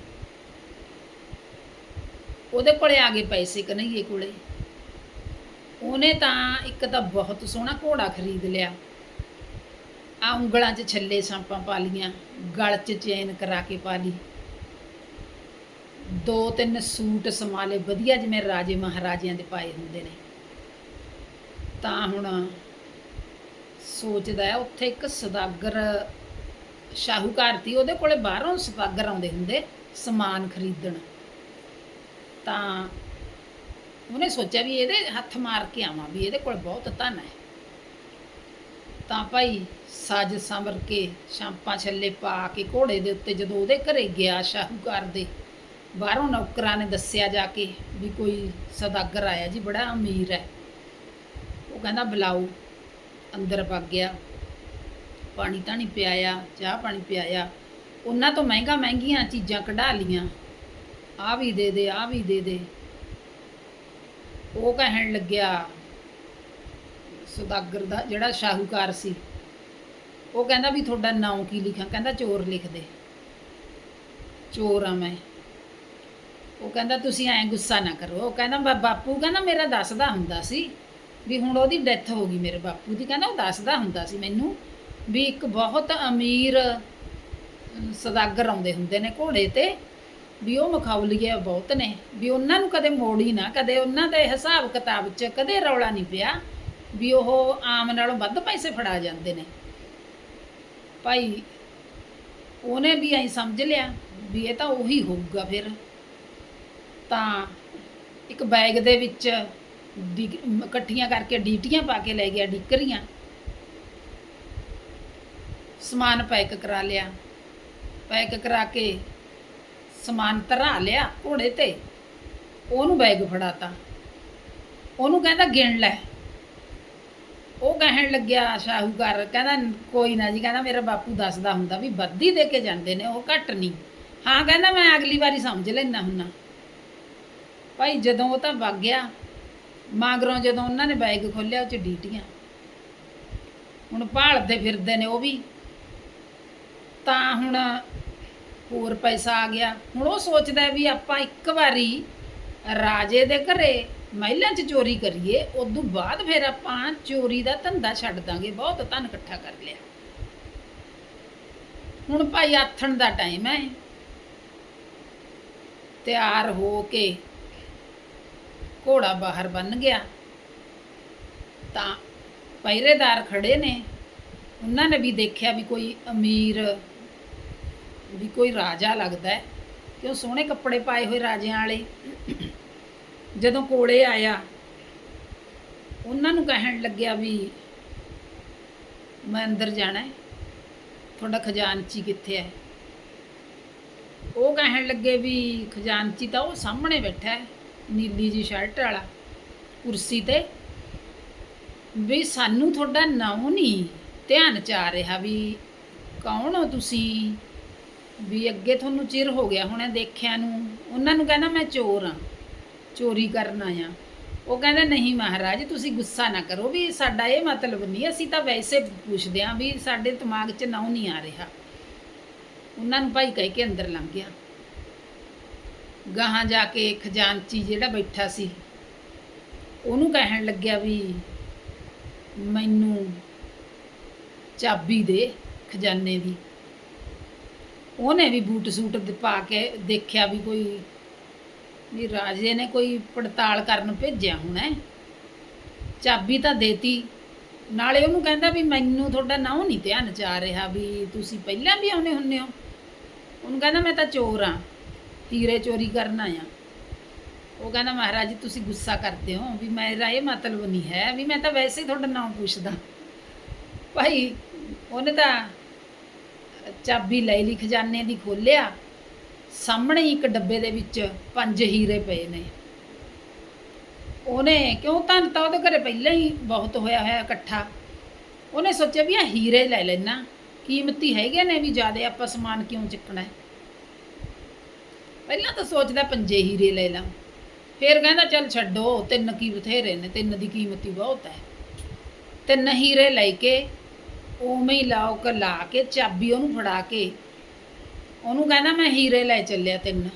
ਉਹਦੇ ਕੋਲੇ ਆ ਗਏ ਪੈਸੇ ਕਨਈਏ ਕੋਲੇ। ਉਹਨੇ ਤਾਂ ਇੱਕ ਤਾਂ ਬਹੁਤ ਸੋਹਣਾ ਘੋੜਾ ਖਰੀਦ ਲਿਆ। ਆ ਉਂਗਲਾਂ 'ਚ ਛੱਲੇ ਸਾਂਪਾਂ ਪਾ ਲੀਆਂ ਗਲ 'ਚ ਚੇਨ ਕਰਾ ਕੇ ਪਾ ਲਈ। ਦੋ ਤਿੰਨ ਸੂਟ ਸਮਾਲੇ ਵਧੀਆ ਜਿਵੇਂ ਰਾਜੇ ਮਹਾਰਾਜਿਆਂ ਦੇ ਪਾਏ ਹੁੰਦੇ ਨੇ। ਤਾਂ ਹੁਣ ਸੋਚਦਾ ਹੈ, ਉੱਥੇ ਇੱਕ ਸਦਾਗਰ ਸ਼ਾਹੂਕਾਰ ਤੀ ਉਹਦੇ ਕੋਲੇ ਬਾਹਰੋਂ ਸਦਾਗਰ ਆਉਂਦੇ ਹੁੰਦੇ, ਸਮਾਨ ਖਰੀਦਣ। ਤਾਂ ਉਹਨੇ ਸੋਚਿਆ ਵੀ ਇਹਦੇ ਹੱਥ ਮਾਰ ਕੇ ਆਵਾਂ, ਵੀ ਇਹਦੇ ਕੋਲ ਬਹੁਤ ਧਨ ਹੈ। ਤਾਂ ਭਾਈ ਸਾਜ ਸੰਵਰ ਕੇ ਸ਼ਾਂਪਾਂ ਛੱਲੇ ਪਾ ਕੇ ਘੋੜੇ ਦੇ ਉੱਤੇ ਜਦੋਂ ਉਹਦੇ ਘਰੇ ਗਿਆ ਸ਼ਾਹੂਕਾਰ ਦੇ ਬਾਹਰੋਂ ਨੌਕਰਾਂ ਨੇ ਦੱਸਿਆ ਜਾ ਕੇ ਵੀ ਕੋਈ ਸਦਾਗਰ ਆਇਆ ਜੀ, ਬੜਾ ਅਮੀਰ ਹੈ। ਉਹ ਕਹਿੰਦਾ, ਬੁਲਾਓ। ਅੰਦਰ ਵਗ ਗਿਆ। ਪਾਣੀ ਤਾਂ ਨਹੀਂ ਪਿਆਇਆ, ਚਾਹ ਪਾਣੀ ਪਿਆਇਆ। ਉਹਨਾਂ ਤੋਂ ਮਹਿੰਗਾ ਮਹਿੰਗੀਆਂ ਚੀਜ਼ਾਂ ਕਢਾ ਲੀਆਂ ਆ ਵੀ ਦੇ ਦੇ ਆ ਵੀ ਦੇ ਦੇ। ਉਹ ਕਹਿਣ ਲੱਗਿਆ, ਸੁਦਾਗਰ ਦਾ ਜਿਹੜਾ ਸ਼ਾਹੂਕਾਰ ਸੀ, ਉਹ ਕਹਿੰਦਾ ਵੀ ਤੁਹਾਡਾ ਨਾਮ ਕੀ ਲਿਖਾਂ? ਕਹਿੰਦਾ, ਚੋਰ ਲਿਖ ਦੇ ਚੋਰ ਆ ਮੈਂ। ਉਹ ਕਹਿੰਦਾ ਤੁਸੀਂ ਐਂ ਗੁੱਸਾ ਨਾ ਕਰੋ। ਉਹ ਕਹਿੰਦਾ ਬਾ- ਬਾਪੂ ਕਹਿੰਦਾ ਮੇਰਾ ਦੱਸਦਾ ਹੁੰਦਾ ਸੀ ਵੀ ਹੁਣ ਉਹਦੀ ਡੈਥ ਹੋ ਗਈ ਮੇਰੇ ਬਾਪੂ ਦੀ। ਕਹਿੰਦਾ ਉਹ ਦੱਸਦਾ ਹੁੰਦਾ ਸੀ ਮੈਨੂੰ ਵੀ ਇੱਕ ਬਹੁਤ ਅਮੀਰ ਅਮ, ਸਦਾਗਰ ਆਉਂਦੇ ਹੁੰਦੇ ਨੇ ਘੋੜੇ ਤੇ ਵੀ ਉਹ ਮਖੌਲੀਏ ਬਹੁਤ ਨੇ। ਵੀ ਉਹਨਾਂ ਨੂੰ ਕਦੇ ਮੋੜੀ ਨਾ ਕਦੇ ਉਹਨਾਂ ਦੇ ਹਿਸਾਬ ਕਿਤਾਬ 'ਚ ਕਦੇ ਰੌਲਾ ਨਹੀਂ ਪਿਆ ਵੀ ਉਹ ਆਮ ਨਾਲੋਂ ਵੱਧ ਪੈਸੇ ਫੜਾ ਜਾਂਦੇ ਨੇ। ਭਾਈ ਉਹਨੇ ਵੀ ਐਂ ਸਮਝ ਲਿਆ ਵੀ ਇਹ ਤਾਂ ਉਹੀ ਹੋਊਗਾ ਫਿਰ। ਤਾਂ ਇੱਕ ਬੈਗ ਦੇ ਵਿੱਚ ਡਿਗ- ਇਕੱਠੀਆਂ ਕਰਕੇ ਡੀਟੀਆਂ ਪਾ ਕੇ ਲੈ ਗਿਆ, ਡਿਕਰੀਆਂ। ਸਮਾਨ ਪੈਕ ਕਰਾ ਲਿਆ। ਪੈਕ ਕਰਾ ਕੇ ਸਮਾਨ ਧਰਾ ਲਿਆ ਘੋੜੇ ਤੇ। ਉਹਨੂੰ ਬੈਗ ਫੜਾਤਾ। ਉਹਨੂੰ ਕਹਿੰਦਾ, ਗਿਣ ਲੈ। ਉਹ ਕਹਿਣ ਲੱਗਿਆ ਸ਼ਾਹੂਕਾਰ, ਕਹਿੰਦਾ, ਕੋਈ ਨਾ ਜੀ, ਕਹਿੰਦਾ, ਮੇਰਾ ਬਾਪੂ ਦੱਸਦਾ ਹੁੰਦਾ ਵੀ ਬੱਦੀ ਦੇ ਕੇ ਜਾਂਦੇ ਨੇ, ਉਹ ਘੱਟ ਨਹੀਂ। ਹਾਂ, ਕਹਿੰਦਾ, ਮੈਂ ਅਗਲੀ ਵਾਰੀ ਸਮਝ ਲੈਣਾ ਹੁੰਨਾ। ਭਾਈ ਜਦੋਂ ਉਹ ਤਾਂ ਵਗ ਗਿਆ, ਮਾਗਰੋਂ ਜਦੋਂ ਉਹਨਾਂ ਨੇ ਬੈਗ ਖੋਲਿਆ ਉਹ ਚ ਡੀਟੀਆਂ। ਹੁਣ ਭਾਲਦੇ ਫਿਰਦੇ ਨੇ ਉਹ ਵੀ। ਤਾਂ ਹੁਣ ਹੋਰ ਪੈਸਾ ਆ ਗਿਆ। ਹੁਣ ਉਹ ਸੋਚਦਾ ਵੀ ਆਪਾਂ ਇੱਕ ਵਾਰੀ ਰਾਜੇ ਦੇ ਘਰੇ ਮਹਿਲਾਂ 'ਚ ਚੋਰੀ ਕਰੀਏ, ਉਦੋਂ ਬਾਅਦ ਫਿਰ ਆਪਾਂ ਚੋਰੀ ਦਾ ਧੰਦਾ ਛੱਡ ਦਾਂਗੇ। ਬਹੁਤ ਧਨ ਇਕੱਠਾ ਕਰ ਲਿਆ। ਹੁਣ ਭਾਈ ਆਥਣ ਦਾ ਟਾਈਮ ਹੈ। ਤਿਆਰ ਹੋ ਕੇ ਘੋੜਾ ਬਾਹਰ ਬੰਨ ਗਿਆ। ਤਾਂ ਪਹਿਰੇਦਾਰ ਖੜੇ ਨੇ। ਉਹਨਾਂ ਨੇ ਵੀ ਦੇਖਿਆ ਵੀ ਕੋਈ ਅਮੀਰ, ਵੀ ਕੋਈ ਰਾਜਾ ਲੱਗਦਾ ਹੈ। ਕਿਉਂ ਸੋਹਣੇ ਕੱਪੜੇ ਪਾਏ ਹੋਏ ਰਾਜਿਆਂ ਵਾਲੇ। ਜਦੋਂ ਕੋਲੇ ਆਇਆ, ਉਹਨਾਂ ਨੂੰ ਕਹਿਣ ਲੱਗਿਆ ਵੀ ਮੈਂ ਅੰਦਰ ਜਾਣਾ ਹੈ। ਤੁਹਾਡਾ ਖਜ਼ਾਨਚੀ ਕਿੱਥੇ ਹੈ? ਉਹ ਕਹਿਣ ਲੱਗੇ ਵੀ ਖਜ਼ਾਨਚੀ ਤਾਂ ਉਹ ਸਾਹਮਣੇ ਬੈਠਾ ਹੈ। ਨੀਲੀ ਜੀ ਸ਼ਰਟ ਵਾਲਾ। ਕੁਰਸੀ ਤੇ ਵੀ ਸਾਨੂੰ ਤੁਹਾਡਾ ਨਾਮ ਨਹੀਂ ਧਿਆਨ ਚ ਆ ਰਿਹਾ ਵੀ ਕੌਣ ਹੋ ਤੁਸੀਂ? ਵੀ ਅੱਗੇ ਤੁਹਾਨੂੰ ਚਿਰ ਹੋ ਗਿਆ ਹੁਣੇ ਦੇਖਿਆ ਨੂੰ। ਉਹਨਾਂ ਨੂੰ ਕਹਿੰਦਾ ਮੈਂ ਚੋਰ ਆ, ਚੋਰੀ ਕਰਨ ਆਇਆ। ਉਹ ਕਹਿੰਦਾ, ਨਹੀਂ ਮਹਾਰਾਜ, ਤੁਸੀਂ ਗੁੱਸਾ ਨਾ ਕਰੋ ਵੀ ਸਾਡਾ ਇਹ ਮਤਲਬ ਨਹੀਂ। ਅਸੀਂ ਤਾਂ ਵੈਸੇ ਪੁੱਛਦੇ ਆਂ ਵੀ ਸਾਡੇ ਦਿਮਾਗ 'ਚ ਨਾਉ ਨਹੀਂ ਆ ਰਿਹਾ। ਉਹਨਾਂ ਨੂੰ ਭਾਈ ਕਹਿ ਕੇ ਅੰਦਰ ਲੰਘ ਗਿਆ। ਗਾਹਾਂ ਜਾ ਕੇ ਖਜ਼ਾਨਚੀ ਜਿਹੜਾ ਬੈਠਾ ਸੀ, ਉਹਨੂੰ ਕਹਿਣ ਲੱਗਿਆ ਵੀ ਮੈਨੂੰ ਚਾਬੀ ਦੇ ਖਜ਼ਾਨੇ ਦੀ। ਉਹਨੇ ਵੀ ਬੂਟ ਸੂਟ ਪਾ ਕੇ ਦੇਖਿਆ ਵੀ ਕੋਈ, ਵੀ ਰਾਜੇ ਨੇ ਕੋਈ ਪੜਤਾਲ ਕਰਨ ਭੇਜਿਆ ਹੋਣਾ ਹੈ। ਚਾਬੀ ਤਾਂ ਦੇਤੀ, ਨਾਲੇ ਉਹਨੂੰ ਕਹਿੰਦਾ ਵੀ ਮੈਨੂੰ ਤੁਹਾਡਾ ਨਾਂ ਨਹੀਂ ਧਿਆਨ ਚ ਆ ਰਿਹਾ ਵੀ ਤੁਸੀਂ ਪਹਿਲਾਂ ਵੀ ਆਉਨੇ ਹੁੰਨੇ ਹੋ। ਉਹਨੂੰ ਕਹਿੰਦਾ ਮੈਂ ਤਾਂ ਚੋਰ ਆ ਹੀਰੇ ਚੋਰੀ ਕਰਨ ਆਇਆ। ਉਹ ਕਹਿੰਦਾ, ਮਹਾਰਾਜ ਜੀ, ਤੁਸੀਂ ਗੁੱਸਾ ਕਰਦੇ ਹੋ ਵੀ ਮੇਰਾ ਇਹ ਮਤਲਬ ਨਹੀਂ ਹੈ ਵੀ ਮੈਂ ਤਾਂ ਵੈਸੇ ਹੀ ਤੁਹਾਡਾ ਨਾਮ ਪੁੱਛਦਾ। ਭਾਈ, ਉਹਨੇ ਤਾਂ ਚਾਬੀ ਲੈ ਲਈ, ਖਜ਼ਾਨੇ ਦੀ ਖੋਲਿਆ। ਸਾਹਮਣੇ ਹੀ ਇੱਕ ਡੱਬੇ ਦੇ ਵਿੱਚ ਪੰਜ ਹੀਰੇ ਪਏ ਨੇ। ਉਹਨੇ ਕਿਉਂ ਤਾਂ ਤਾਂ ਉਹਦੇ ਘਰੇ ਪਹਿਲਾਂ ਹੀ ਬਹੁਤ ਹੋਇਆ ਹੋਇਆ ਇਕੱਠਾ। ਉਹਨੇ ਸੋਚਿਆ ਵੀ ਆ ਹੀਰੇ ਲੈ ਲੈਣਾ ਕੀਮਤੀ ਹੈਗੇ ਨੇ ਵੀ ਜ਼ਿਆਦਾ ਆਪਾਂ ਸਮਾਨ ਕਿਉਂ ਚੱਕਣਾ ਹੈ? ਪਹਿਲਾਂ ਤਾਂ ਸੋਚਦਾ ਪੰਜੇ ਹੀਰੇ ਲੈ ਲਾਂ। ਫਿਰ ਕਹਿੰਦਾ, ਚੱਲ ਛੱਡੋ, ਤਿੰਨ ਕੀ ਬਥੇਰੇ ਨੇ, ਤਿੰਨ ਦੀ ਕੀਮਤ ਹੀ ਬਹੁਤ ਹੈ। ਤਿੰਨ ਹੀਰੇ ਲੈ ਕੇ, ਉਵੇਂ ਹੀ ਲਾਉਕ ਲਾ ਕੇ, ਚਾਬੀ ਉਹਨੂੰ ਫੜਾ ਕੇ, ਉਹਨੂੰ ਕਹਿੰਦਾ, ਮੈਂ ਹੀਰੇ ਲੈ ਚੱਲਿਆ ਤਿੰਨ।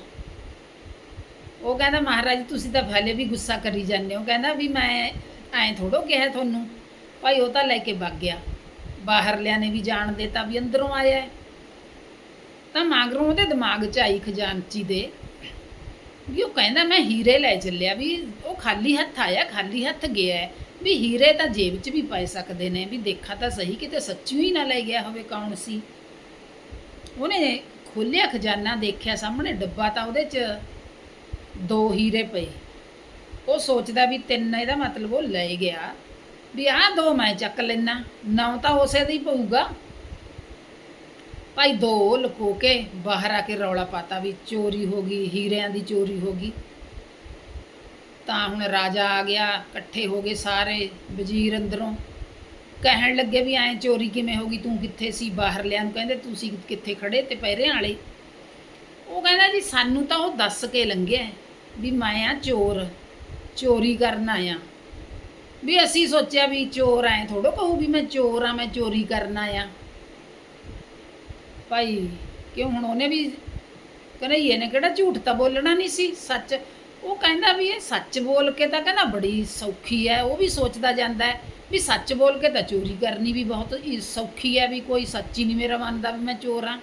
ਉਹ ਕਹਿੰਦਾ, ਮਹਾਰਾਜ, ਤੁਸੀਂ ਤਾਂ ਭਲੇ ਵੀ ਗੁੱਸਾ ਕਰੀ ਜਾਂਦੇ ਹੋ। ਕਹਿੰਦਾ, ਵੀ ਮੈਂ ਐਂ ਥੋੜੋ ਕਿਹਾ ਤੁਹਾਨੂੰ, ਭਾਈ ਉਹ ਤਾਂ ਲੈ ਕੇ ਵਗ ਗਿਆ। ਬਾਹਰਲਿਆਂ ਨੇ ਵੀ ਜਾਣ ਦਿੱਤਾ, ਵੀ ਅੰਦਰੋਂ ਆਇਆ ਤਾਂ ਮਗਰੋਂ ਉਹਦੇ ਦਿਮਾਗ 'ਚ ਆਈ ਖਜ਼ਾਨਚੀ ਦੇ ਵੀ ਉਹ ਕਹਿੰਦਾ, ਮੈਂ ਹੀਰੇ ਲੈ ਚੱਲਿਆ ਵੀ ਉਹ ਖਾਲੀ ਹੱਥ ਆਇਆ, ਖਾਲੀ ਹੱਥ ਗਿਆ ਹੈ। ਵੀ ਹੀਰੇ ਤਾਂ ਜੇਬ 'ਚ ਵੀ ਪੈ ਸਕਦੇ ਨੇ, ਵੀ ਦੇਖਾ ਤਾਂ ਸਹੀ ਕਿਤੇ ਸੱਚੀ ਹੀ ਨਾ ਲੈ ਗਿਆ ਹੋਵੇ ਕੌਣ ਸੀ? ਉਹਨੇ ਖੋਲਿਆ ਖਜ਼ਾਨਾ, ਦੇਖਿਆ ਸਾਹਮਣੇ ਡੱਬਾ ਤਾਂ ਉਹਦੇ 'ਚ ਦੋ ਹੀਰੇ ਪਏ। ਉਹ ਸੋਚਦਾ ਵੀ ਤਿੰਨ, ਇਹਦਾ ਮਤਲਬ ਉਹ ਲੈ ਗਿਆ। ਵੀ ਆਹ ਦੋ ਮੈਂ ਚੱਕ ਲੈਣਾ ਨੌ ਤਾਂ ਉਸੇ ਦਾ ਹੀ ਪਊਗਾ। ਭਾਈ ਦੋ ਲੁਕੋ ਕੇ ਬਾਹਰ ਆ ਕੇ ਰੌਲਾ ਪਾਤਾ ਵੀ ਚੋਰੀ ਹੋ ਗਈ, ਹੀਰਿਆਂ ਦੀ ਚੋਰੀ ਹੋ ਗਈ। ਤਾਂ ਹੁਣ ਰਾਜਾ ਆ ਗਿਆ, ਇਕੱਠੇ ਹੋ ਗਏ ਸਾਰੇ ਵਜ਼ੀਰ ਅੰਦਰੋਂ। ਕਹਿਣ ਲੱਗੇ ਵੀ ਐਂ ਚੋਰੀ ਕਿਵੇਂ ਹੋ ਗਈ, ਤੂੰ ਕਿੱਥੇ ਸੀ? ਬਾਹਰ ਲਿਆਂ ਨੂੰ ਕਹਿੰਦੇ, ਤੁਸੀਂ ਕਿੱਥੇ ਖੜੇ ਤੇ ਪਹਿਰਿਆਂ ਵਾਲੇ? ਉਹ ਕਹਿੰਦਾ ਜੀ, ਸਾਨੂੰ ਤਾਂ ਉਹ ਦੱਸ ਕੇ ਲੰਘਿਆ ਵੀ ਮੈਂ ਆ ਚੋਰ, ਚੋਰੀ ਕਰਨ ਆਇਆ। ਵੀ ਅਸੀਂ ਸੋਚਿਆ ਵੀ ਚੋਰ ਐ ਥੋੜੋ ਕਹੂ ਵੀ ਮੈਂ ਚੋਰ ਆ, ਮੈਂ ਚੋਰੀ ਕਰਨ ਆਇਆ। ਭਾਈ, ਕਿਉਂ ਹੁਣ ਉਹਨੇ ਵੀ ਕਨਈਏ ਨੇ ਕਿਹੜਾ ਝੂਠ ਤਾਂ ਬੋਲਣਾ ਨਹੀਂ ਸੀ? ਸੱਚ, ਉਹ ਕਹਿੰਦਾ ਵੀ ਇਹ ਸੱਚ ਬੋਲ ਕੇ ਤਾਂ ਕਹਿੰਦਾ ਬੜੀ ਸੌਖੀ ਹੈ, ਉਹ ਵੀ ਸੋਚਦਾ ਜਾਂਦਾ ਹੈ ਵੀ ਸੱਚ ਬੋਲ ਕੇ ਤਾਂ ਚੋਰੀ ਕਰਨੀ ਵੀ ਬਹੁਤ ਸੌਖੀ ਹੈ ਵੀ ਕੋਈ ਸੱਚ ਹੀ ਨਹੀਂ ਮੇਰਾ ਮੰਨਦਾ ਵੀ ਮੈਂ ਚੋਰ ਹਾਂ।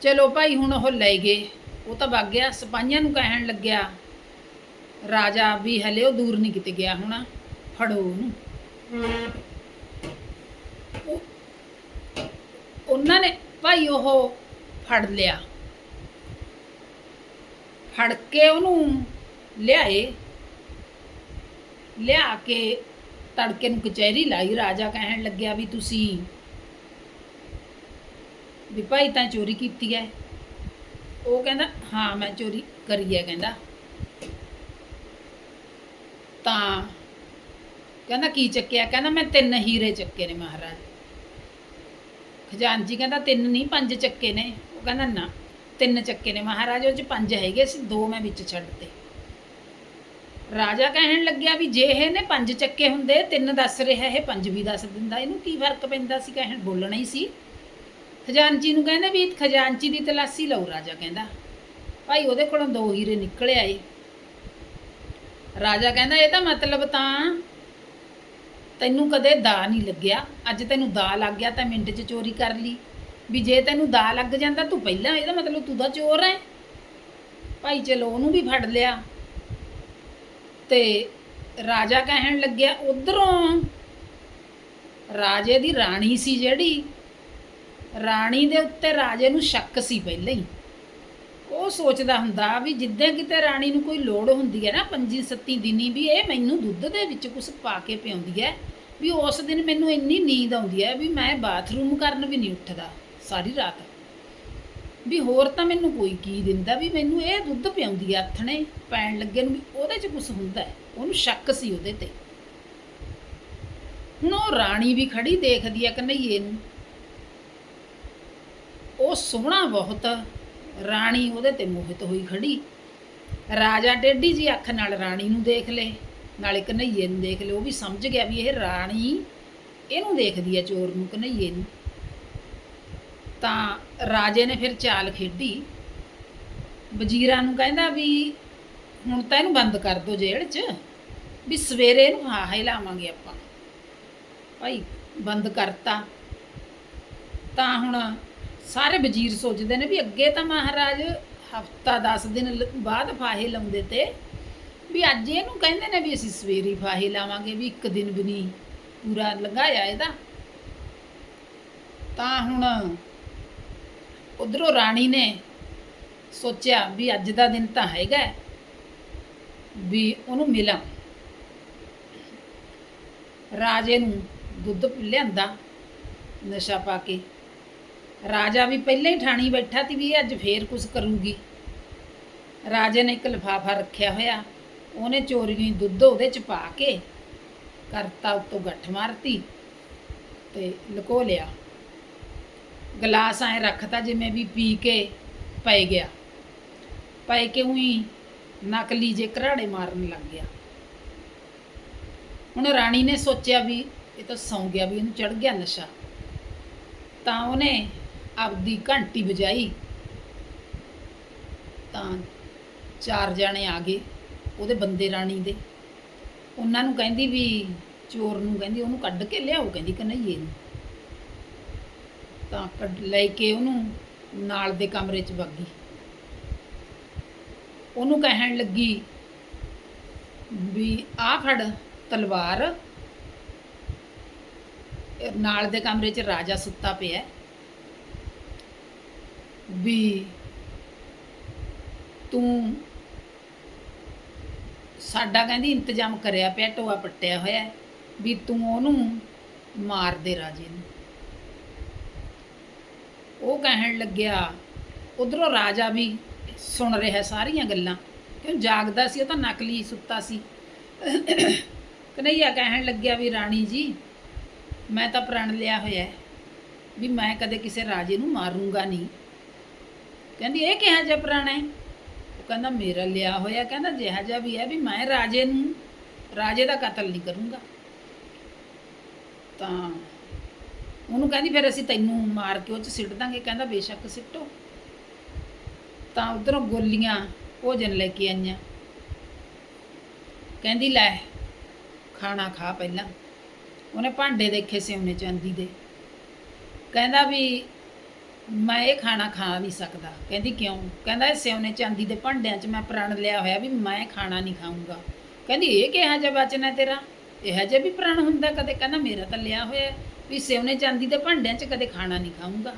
ਚਲੋ ਭਾਈ, ਹੁਣ ਉਹ ਲੈ ਗਏ। ਉਹ ਤਾਂ ਵਗ ਗਿਆ, ਸਿਪਾਹੀਆਂ ਨੂੰ ਕਹਿਣ ਲੱਗਿਆ, ਰਾਜਾ ਵੀ ਹਲੇ ਉਹ ਦੂਰ ਨਹੀਂ ਕਿਤੇ ਗਿਆ ਹੋਣਾ, ਫੜੋ ਉਹਨੂੰ ਉਹ- ਉਹਨਾਂ ਨੇ ਭਾਈ ਉਹ ਫੜ ਲਿਆ। ਫੜ ਕੇ ਉਹਨੂੰ ਲਿਆਏ। ਲਿਆ ਕੇ ਤੜਕੇ ਨੂੰ ਕਚਹਿਰੀ ਲਾਈ। ਰਾਜਾ ਕਹਿਣ ਲੱਗਿਆ ਵੀ ਤੁਸੀਂ ਵੀ ਭਾਈ ਤਾਂ ਚੋਰੀ ਕੀਤੀ ਹੈ ਉਹ ਕਹਿੰਦਾ, ਹਾਂ, ਮੈਂ ਚੋਰੀ ਕਰੀ ਹੈ ਕਹਿੰਦਾ। ਤਾਂ ਕਹਿੰਦਾ, ਕੀ ਚੱਕਿਆ? ਕਹਿੰਦਾ, ਮੈਂ ਤਿੰਨ ਹੀਰੇ ਚੱਕੇ ਨੇ ਮਹਾਰਾਜ। ਖਜਾਨ ਜੀ ਕਹਿੰਦਾ ਤਿੰਨ ਨਹੀਂ, ਪੰਜ ਚੱਕੇ ਨੇ। ਉਹ ਕਹਿੰਦਾ ਨਾ, ਤਿੰਨ ਚੱਕੇ ਨੇ। ਮਹਾਰਾਜ, ਉਹ ਚ ਪੰਜ ਹੈਗੇ ਸੀ, ਦੋ ਮੈਂ ਵਿੱਚ ਛੱਡਤੇ। ਰਾਜਾ ਕਹਿਣ ਲੱਗਿਆ ਵੀ ਜੇ ਇਹ ਨੇ ਪੰਜ ਚੱਕੇ ਹੁੰਦੇ, ਤਿੰਨ ਦੱਸ ਰਿਹਾ, ਇਹ ਪੰਜ ਵੀ ਦੱਸ ਦਿੰਦਾ। ਇਹਨੂੰ ਕੀ ਫ਼ਰਕ ਪੈਂਦਾ ਸੀ? ਕਹਿਣ ਬੋਲਣਾ ਹੀ ਸੀ। ਖਜ਼ਾਨਚੀ ਨੂੰ ਕਹਿੰਦੇ ਵੀ ਖਜ਼ਾਨਚੀ ਦੀ ਤਲਾਸੀ ਲਓ, ਰਾਜਾ ਕਹਿੰਦਾ। ਭਾਈ, ਉਹਦੇ ਕੋਲੋਂ ਦੋ ਹੀਰੇ ਨਿਕਲ ਆਏ। ਰਾਜਾ ਕਹਿੰਦਾ, ਇਹ ਤਾਂ ਮਤਲਬ ਤਾਂ ਤੈਨੂੰ ਕਦੇ ਦਾ ਨਹੀਂ ਲੱਗਿਆ? ਅੱਜ ਤੈਨੂੰ ਦਾ ਲੱਗ ਗਿਆ ਤਾਂ ਮਿੰਟ 'ਚ ਚੋਰੀ ਕਰ ਲਈ। ਵੀ ਜੇ ਤੈਨੂੰ ਦਾ ਲੱਗ ਜਾਂਦਾ, ਤੂੰ ਪਹਿਲਾਂ ਇਹਦਾ ਮਤਲਬ ਤੂੰ ਤਾਂ ਚੋਰ ਹੈ ਭਾਈ ਚਲੋ ਉਹਨੂੰ ਵੀ ਫੜ ਲਿਆ। ਤੇ ਰਾਜਾ ਕਹਿਣ ਲੱਗਿਆ, ਉਧਰੋਂ। ਰਾਜੇ ਦੀ ਰਾਣੀ ਸੀ ਜਿਹੜੀ। ਰਾਣੀ ਦੇ ਉੱਤੇ ਰਾਜੇ ਨੂੰ ਸ਼ੱਕ ਸੀ ਪਹਿਲਾਂ ਹੀ। ਉਹ ਸੋਚਦਾ ਹੁੰਦਾ ਵੀ ਜਿੱਦਾਂ ਕਿਤੇ ਰਾਣੀ ਨੂੰ ਕੋਈ ਲੋੜ ਹੁੰਦੀ ਹੈ ਨਾ, ਪੰਜੀ ਸੱਤੀ ਦਿਨੀ ਵੀ ਇਹ ਮੈਨੂੰ ਦੁੱਧ ਦੇ ਵਿੱਚ ਕੁਝ ਪਾ ਕੇ ਪਿਆਉਂਦੀ ਹੈ। ਵੀ ਉਸ ਦਿਨ ਮੈਨੂੰ ਇੰਨੀ ਨੀਂਦ ਆਉਂਦੀ ਹੈ ਵੀ ਮੈਂ ਬਾਥਰੂਮ ਕਰਨ ਵੀ ਨਹੀਂ ਉੱਠਦਾ, ਸਾਰੀ ਰਾਤ। ਵੀ ਹੋਰ ਤਾਂ ਮੈਨੂੰ ਕੋਈ ਕੀ ਦਿੰਦਾ ਵੀ ਮੈਨੂੰ ਇਹ ਦੁੱਧ ਪਿਆਉਂਦੀ ਆ ਹੱਥਣੇ ਪੈਣ ਲੱਗੇ ਨੂੰ ਵੀ ਉਹਦੇ 'ਚ ਕੁਝ ਹੁੰਦਾ ਉਹਨੂੰ ਸ਼ੱਕ ਸੀ ਉਹਦੇ ਤੇ। ਹੁਣ ਉਹ ਰਾਣੀ ਵੀ ਖੜੀ ਦੇਖਦੀ ਆ ਕਨਈਏ ਨੂੰ। ਉਹ ਸੋਹਣਾ ਬਹੁਤ, ਰਾਣੀ ਉਹਦੇ ਤੇ ਮੋਹਿਤ ਹੋਈ ਖੜੀ। ਰਾਜਾ ਟੇਢੀ ਜੀ ਅੱਖ ਨਾਲ ਰਾਣੀ ਨੂੰ ਦੇਖ ਲੇ ਨਾਲੇ ਕਨਈਏ ਨੂੰ ਦੇਖ ਲਿਓ, ਉਹ ਵੀ ਸਮਝ ਗਿਆ ਵੀ ਇਹ ਰਾਣੀ ਇਹਨੂੰ ਦੇਖਦੀ ਹੈ ਚੋਰ ਨੂੰ ਕਨਈਏ ਨੂੰ। ਤਾਂ ਰਾਜੇ ਨੇ ਫਿਰ ਚਾਲ ਖੇਡੀ। ਵਜ਼ੀਰਾਂ ਨੂੰ ਕਹਿੰਦਾ ਵੀ ਹੁਣ ਤਾਂ ਇਹਨੂੰ ਬੰਦ ਕਰ ਦਿਓ ਜੇਲ੍ਹ 'ਚ, ਵੀ ਸਵੇਰੇ ਇਹਨੂੰ ਹਾਹੇ ਲਾਵਾਂਗੇ ਆਪਾਂ। ਭਾਈ, ਬੰਦ ਕਰਤਾ। ਤਾਂ ਹੁਣ ਸਾਰੇ ਵਜ਼ੀਰ ਸੋਚਦੇ ਨੇ ਵੀ ਅੱਗੇ ਤਾਂ ਮਹਾਰਾਜ ਹਫਤਾ 10 ਦਿਨ ਬਾਅਦ ਫਾਹੇ ਲਾਉਂਦੇ ਤੇ ਵੀ ਅੱਜ ਇਹਨੂੰ ਕਹਿੰਦੇ ਨੇ ਵੀ ਅਸੀਂ ਸਵੇਰੇ ਹੀ ਫਾਹੇ ਲਾਵਾਂਗੇ ਵੀ ਇੱਕ ਦਿਨ ਵੀ ਨਹੀਂ ਪੂਰਾ ਲੰਘਾਇਆ ਇਹਦਾ। ਤਾਂ ਹੁਣ ਉਧਰੋਂ ਰਾਣੀ ਨੇ ਸੋਚਿਆ ਵੀ ਅੱਜ ਦਾ ਦਿਨ ਤਾਂ ਹੈਗਾ ਵੀ ਉਹਨੂੰ ਮਿਲਾਂ। ਰਾਜੇ ਨੂੰ ਦੁੱਧ ਲਿਆਂਦਾ, ਨਸ਼ਾ ਪਾ ਕੇ। ਰਾਜਾ ਵੀ ਪਹਿਲਾਂ ਹੀ ਠਾਣੀ ਬੈਠਾ ਸੀ ਵੀ ਇਹ ਅੱਜ ਫੇਰ ਕੁਝ ਕਰੂਗੀ। ਰਾਜੇ ਨੇ ਇੱਕ ਲਿਫਾਫਾ ਰੱਖਿਆ ਹੋਇਆ। ਉਹਨੇ ਚੋਰੀ ਨੂੰ ਦੁੱਧ ਉਹਦੇ ਚ ਪਾ ਕੇ ਕਰਤਾ ਉੱਤੋਂ ਗੱਠ ਮਾਰਤੀ ਤੇ ਲਕੋ ਲਿਆ। ਗਲਾਸ ਐ ਰੱਖਤਾ ਜਿਵੇਂ ਵੀ ਪੀ ਕੇ ਪੈ ਗਿਆ। ਪੈ ਕੇ ਉਹੀ ਨਕਲੀ ਜੇ ਘਰਾੜੇ ਮਾਰਨ ਲੱਗ ਗਿਆ। ਹੁਣ ਰਾਣੀ ਨੇ ਸੋਚਿਆ ਵੀ ਇਹ ਤਾਂ ਸੌਂ ਗਿਆ ਵੀ ਇਹਨੂੰ ਚੜ ਗਿਆ ਨਸ਼ਾ। ਤਾਂ ਉਹਨੇ ਆਪਦੀ ਘੰਟੀ ਵਜਾਈ। ਤਾਂ ਚਾਰ ਜਣੇ ਆ ਗਏ। ਉਹਦੇ ਬੰਦੇ ਰਾਣੀ ਦੇ। ਉਹਨਾਂ ਨੂੰ ਕਹਿੰਦੀ ਵੀ ਚੋਰ ਨੂੰ ਕਹਿੰਦੀ, ਉਹਨੂੰ ਕੱਢ ਕੇ ਲਿਆਓ, ਕਹਿੰਦੀ ਕਨਈਏ ਨੂੰ। ਤਾਂ ਕੱਢ ਲੈ ਕੇ ਉਹਨੂੰ ਨਾਲ ਦੇ ਕਮਰੇ 'ਚ ਵਗ ਗਈ। ਉਹਨੂੰ ਕਹਿਣ ਲੱਗੀ ਵੀ ਆ ਫੜ ਤਲਵਾਰ। ਨਾਲ ਦੇ ਕਮਰੇ 'ਚ ਰਾਜਾ ਸੁੱਤਾ ਪਿਆ। ਵੀ ਤੂੰ ਸਾਡਾ ਕਹਿੰਦੀ ਇੰਤਜ਼ਾਮ ਕਰਿਆ ਪਿਆ ਟੋਆ ਪੱਟਿਆ ਹੋਇਆ ਹੈ, ਵੀ ਤੂੰ ਉਹਨੂੰ ਮਾਰ ਦੇ ਰਾਜੇ ਨੂੰ। ਉਹ ਕਹਿਣ ਲੱਗਿਆ ਉਧਰੋਂ ਰਾਜਾ ਵੀ ਸੁਣ ਰਿਹਾ ਸਾਰੀਆਂ ਗੱਲਾਂ ਕਿਉਂ ਜਾਗਦਾ ਸੀ ਉਹ ਤਾਂ ਨਕਲੀ ਸੁੱਤਾ ਸੀ। ਕਨਈਆ ਕਹਿਣ ਲੱਗਿਆ ਵੀ ਰਾਣੀ ਜੀ ਮੈਂ ਤਾਂ ਪ੍ਰਣ ਲਿਆ ਹੋਇਆ ਹੈ ਵੀ ਮੈਂ ਕਦੇ ਕਿਸੇ ਰਾਜੇ ਨੂੰ ਮਾਰੂੰਗਾ ਨਹੀਂ। ਕਹਿੰਦੀ ਇਹ ਕਿਹਾ ਜਿਹਾ ਪ੍ਰਣ ਹੈ? ਕਹਿੰਦਾ ਮੇਰਾ ਲਿਆ ਹੋਇਆ, ਕਹਿੰਦਾ ਜਿਹਾ ਜਿਹਾ ਵੀ ਹੈ ਵੀ ਮੈਂ ਰਾਜੇ ਨੂੰ, ਰਾਜੇ ਦਾ ਕਤਲ ਨਹੀਂ ਕਰੂੰਗਾ। ਤਾਂ ਉਹਨੂੰ ਕਹਿੰਦੀ ਫਿਰ ਅਸੀਂ ਤੈਨੂੰ ਮਾਰ ਕੇ ਉਹ ਚ ਸਿੱਟ ਦਾਂਗੇ, ਕਹਿੰਦਾ ਬੇਸ਼ੱਕ ਸਿੱਟੋ। ਤਾਂ ਉਧਰੋਂ ਗੋਲੀਆਂ ਭੋਜਨ ਲੈ ਕੇ ਆਈਆਂ। ਕਹਿੰਦੀ ਲੈ, ਖਾਣਾ ਖਾ ਪਹਿਲਾਂ। ਉਹਨੇ ਭਾਂਡੇ ਦੇਖੇ ਸੀ ਉਹਨੇ ਚਾਂਦੀ ਦੇ। ਕਹਿੰਦਾ ਵੀ ਮੈਂ ਇਹ ਖਾਣਾ ਖਾ ਨਹੀਂ ਸਕਦਾ। ਕਹਿੰਦੀ ਕਿਉਂ? ਕਹਿੰਦਾ ਇਹ ਸਿਉਨੇ ਚਾਂਦੀ ਦੇ ਭਾਂਡਿਆਂ 'ਚ ਮੈਂ ਪ੍ਰਣ ਲਿਆ ਹੋਇਆ ਵੀ ਮੈਂ ਖਾਣਾ ਨਹੀਂ ਖਾਊਂਗਾ। ਕਹਿੰਦੀ ਇਹ ਕਿਹਾ ਜਿਹਾ ਵਚਨ ਹੈ ਤੇਰਾ? ਇਹ ਜਿਹਾ ਵੀ ਪ੍ਰਣ ਹੁੰਦਾ ਕਦੇ? ਕਹਿੰਦਾ ਮੇਰਾ ਤਾਂ ਲਿਆ ਹੋਇਆ ਵੀ ਸਿਉਨੇ ਚਾਂਦੀ ਦੇ ਭਾਂਡਿਆਂ 'ਚ ਕਦੇ ਖਾਣਾ ਨਹੀਂ ਖਾਊਂਗਾ।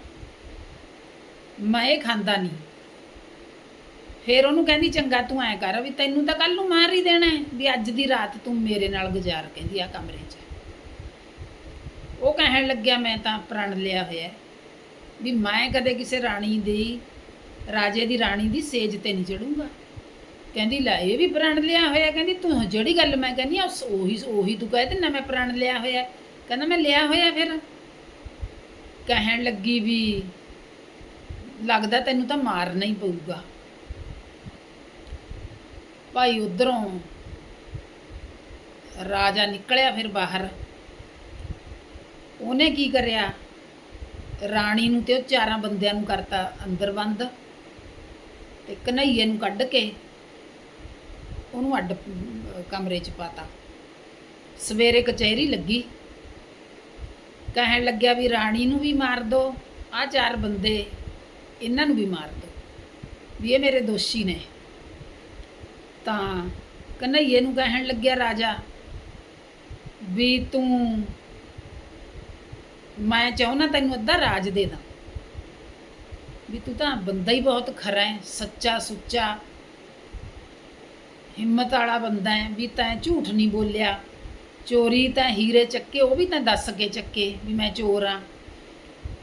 ਮੈਂ ਇਹ ਖਾਂਦਾ ਨਹੀਂ। ਫਿਰ ਉਹਨੂੰ ਕਹਿੰਦੀ, ਚੰਗਾ ਤੂੰ ਐ ਕਰ ਵੀ ਤੈਨੂੰ ਤਾਂ ਕੱਲ ਨੂੰ ਮਾਰ ਹੀ ਦੇਣਾ ਹੈ ਵੀ ਅੱਜ ਦੀ ਰਾਤ ਤੂੰ ਮੇਰੇ ਨਾਲ ਗੁਜ਼ਾਰ, ਕਹਿੰਦੀ ਆ ਕਮਰੇ 'ਚ। ਉਹ ਕਹਿਣ ਲੱਗਿਆ, ਮੈਂ ਤਾਂ ਪ੍ਰਣ ਲਿਆ ਹੋਇਆ ਵੀ ਮੈਂ ਕਦੇ ਕਿਸੇ ਰਾਣੀ ਦੀ, ਰਾਜੇ ਦੀ ਰਾਣੀ ਦੀ ਸੇਜ ਤੇ ਨਹੀਂ ਚੜੂੰਗਾ। ਕਹਿੰਦੀ, ਲੈ, ਇਹ ਵੀ ਪ੍ਰਣ ਲਿਆ ਹੋਇਆ ਕਹਿੰਦੀ, ਤੂੰ ਜਿਹੜੀ ਗੱਲ ਮੈਂ ਕਹਿੰਦੀ ਆ ਉਹੀ ਉਹੀ ਤੂੰ ਕਹਿ ਦਿੰਦਾ ਮੈਂ ਪ੍ਰਣ ਲਿਆ ਹੋਇਆ ਕਹਿੰਦਾ, ਮੈਂ ਲਿਆ ਹੋਇਆ ਫਿਰ। ਕਹਿਣ ਲੱਗੀ ਵੀ, ਲੱਗਦਾ ਤੈਨੂੰ ਤਾਂ ਮਾਰਨਾ ਹੀ ਪਊਗਾ। ਭਾਈ ਉਧਰੋਂ ਰਾਜਾ ਨਿਕਲਿਆ ਫਿਰ ਬਾਹਰ। ਉਹਨੇ ਕੀ ਕਰਿਆ? ਰਾਣੀ ਨੂੰ ਤੇ ਉਹ ਚਾਰਾਂ ਬੰਦਿਆਂ ਨੂੰ ਕਰਤਾ ਅੰਦਰ ਬੰਦ ਤੇ ਕਨਈਏ ਨੂੰ ਕੱਢ ਕੇ ਉਹਨੂੰ ਅੱਡ ਕਮਰੇ 'ਚ ਪਾਤਾ। ਸਵੇਰੇ ਕਚਹਿਰੀ ਲੱਗੀ। ਕਹਿਣ ਲੱਗਿਆ ਵੀ ਰਾਣੀ ਨੂੰ ਵੀ ਮਾਰ ਦੋ ਆ ਚਾਰ ਬੰਦੇ ਇਹਨਾਂ ਨੂੰ ਵੀ ਮਾਰ ਦੋ, ਵੀ ਇਹ ਮੇਰੇ ਦੋਸ਼ੀ ਨੇ। ਤਾਂ ਕਨਈਏ ਨੂੰ ਕਹਿਣ ਲੱਗਿਆ ਰਾਜਾ, ਵੀ ਤੂੰ ਮੈਂ ਚਾਹੁੰਦਾ ਤੈਨੂੰ ਅੱਧਾ ਰਾਜ ਦੇ ਦਾਂ। ਵੀ ਤੂੰ ਤਾਂ ਬੰਦਾ ਹੀ ਬਹੁਤ ਖਰਾ ਹੈ, ਸੱਚਾ ਸੁੱਚਾ। ਹਿੰਮਤ ਵਾਲਾ ਬੰਦਾ ਹੈ, ਵੀ ਤੈਂ ਝੂਠ ਨਹੀਂ ਬੋਲਿਆ। ਚੋਰੀ ਤਾਂ ਹੀਰੇ ਚੱਕੇ, ਉਹ ਵੀ ਤਾਂ ਦੱਸ ਕੇ ਚੱਕੇ ਵੀ ਮੈਂ ਚੋਰ ਆ।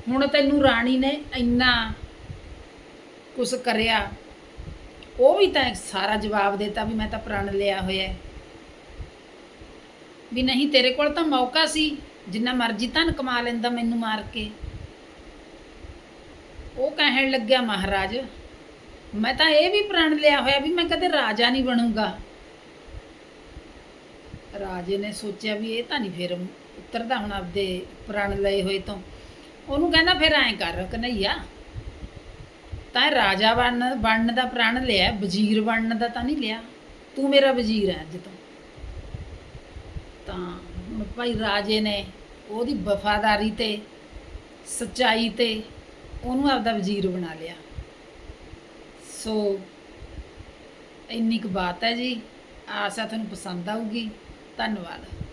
ਹੁਣ ਤੈਨੂੰ ਰਾਣੀ ਨੇ ਇੰਨਾ ਕੁਛ ਕਰਿਆ, ਉਹ ਵੀ ਤਾਂ ਸਾਰਾ ਜਵਾਬ ਦਿੱਤਾ ਵੀ ਮੈਂ ਤਾਂ ਪ੍ਰਣ ਲਿਆ ਹੋਇਆ ਵੀ ਨਹੀਂ, ਤੇਰੇ ਕੋਲ ਤਾਂ ਮੌਕਾ ਸੀ। ਜਿੰਨਾ ਮਰਜ਼ੀ ਧਨ ਕਮਾ ਲੈਂਦਾ ਮੈਨੂੰ ਮਾਰ ਕੇ। ਉਹ ਕਹਿਣ ਲੱਗਿਆ, ਮਹਾਰਾਜ, ਮੈਂ ਤਾਂ ਇਹ ਵੀ ਪ੍ਰਣ ਲਿਆ ਹੋਇਆ ਵੀ ਮੈਂ ਕਦੇ ਰਾਜਾ ਨਹੀਂ ਬਣੂੰਗਾ। ਰਾਜੇ ਨੇ ਸੋਚਿਆ ਵੀ ਇਹ ਤਾਂ ਨਹੀਂ ਫਿਰ ਉਤਰਦਾ ਹੁਣ ਆਪਦੇ ਪ੍ਰਣ ਲਏ ਹੋਏ ਤੋਂ। ਉਹਨੂੰ ਕਹਿੰਦਾ, ਫਿਰ ਐਂ ਕਰ ਕਨਈਆ ਤਾਂ ਰਾਜਾ ਬਣਨ ਬਣਨ ਦਾ ਪ੍ਰਣ ਲਿਆ, ਵਜ਼ੀਰ ਬਣਨ ਦਾ ਤਾਂ ਨਹੀਂ ਲਿਆ। ਤੂੰ ਮੇਰਾ ਵਜ਼ੀਰ ਹੈ ਅੱਜ ਤੋਂ। ਤਾਂ ਹੁਣ ਭਾਈ ਰਾਜੇ ਨੇ ਉਹਦੀ ਵਫਾਦਾਰੀ ਤੇ, ਸੱਚਾਈ ਤੇ ਉਹਨੂੰ ਆਪਦਾ ਵਜ਼ੀਰ ਬਣਾ ਲਿਆ। ਸੋ ਇੰਨੀ ਕੁ ਬਾਤ ਹੈ ਜੀ। ਆਸ ਹੈ ਤੁਹਾਨੂੰ ਪਸੰਦ ਆਊਗੀ। ਧੰਨਵਾਦ।